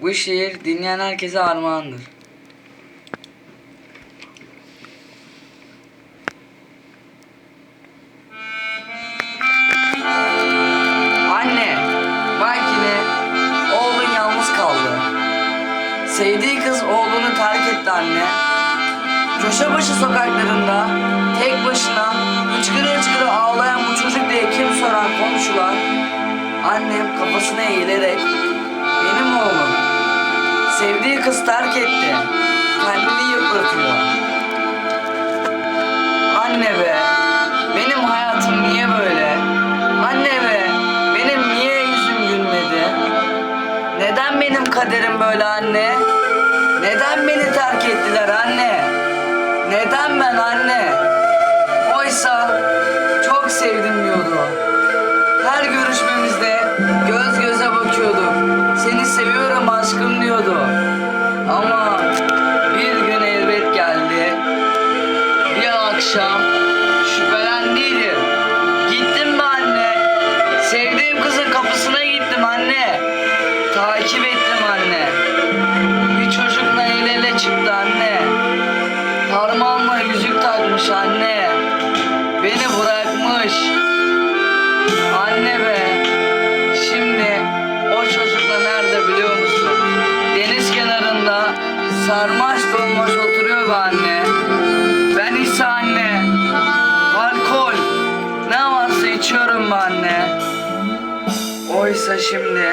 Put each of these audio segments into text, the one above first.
Bu şiir dinleyen herkese armağandır. Anne, bak yine oğlun yalnız kaldı. Sevdiği kız oğlunu terk etti anne. Köşebaşı sokaklarında tek başına hıçkırı hıçkırı ağlayan bu çocuk diye kim soran komşular annem kafasına eğilerek sevdiği kız terk etti. Kendini yıpratıyor. Anne be benim hayatım niye böyle? Anne be benim niye yüzüm gülmedi? Neden benim kaderim böyle anne? Neden beni terk ettiler anne? Neden ben anne? Oysa çok sevdim diyordu Bir akşam şüphelendiydim. Gittim mi anne? Sevdiğim kızın kapısına gittim anne. Takip ettim anne. Bir çocukla el ele çıktı anne. Parmağıma yüzük takmış anne. Beni bırakmış. Anne be. Şimdi o çocukla nerede biliyor musun? Deniz kenarında sarmaş dolmaş oturuyor be anne. Oysa şimdi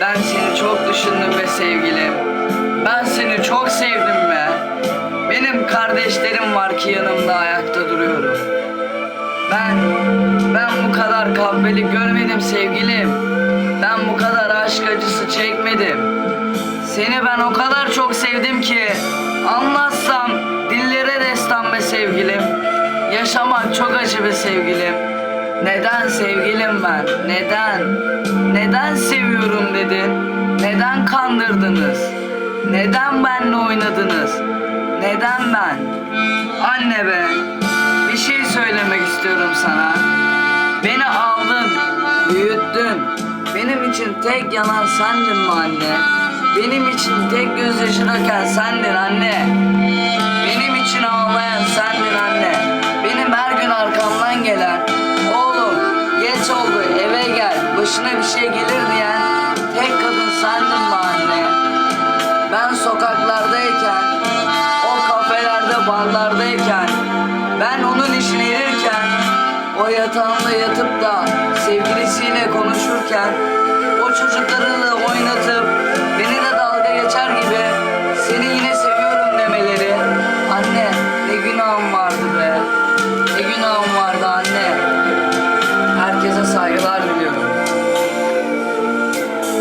ben seni çok düşündüm be sevgilim. Ben seni çok sevdim be. Benim kardeşlerim var ki yanımda ayakta duruyorum. Ben, ben bu kadar kahpelik görmedim sevgilim. Ben bu kadar aşk acısı çekmedim. Seni ben o kadar çok sevdim ki anlatsam dillere destan be sevgilim. Yaşamak çok acı be sevgilim. Neden sevgilim ben? Neden? Neden seviyorum dedin? Neden kandırdınız? Neden benle oynadınız? Neden ben? Anne be, bir şey söylemek istiyorum sana. Beni aldın, büyüttün. Benim için tek yanan sendin mi anne? Benim için tek gözyaşı döken sendin anne. Başına bir şey gelir diyen tek kadın sendin anne? Ben sokaklardayken, o kafelerde, barlardayken, ben onun işine erirken, o yatağında yatıp da sevgilisiyle konuşurken, o çocuklarıyla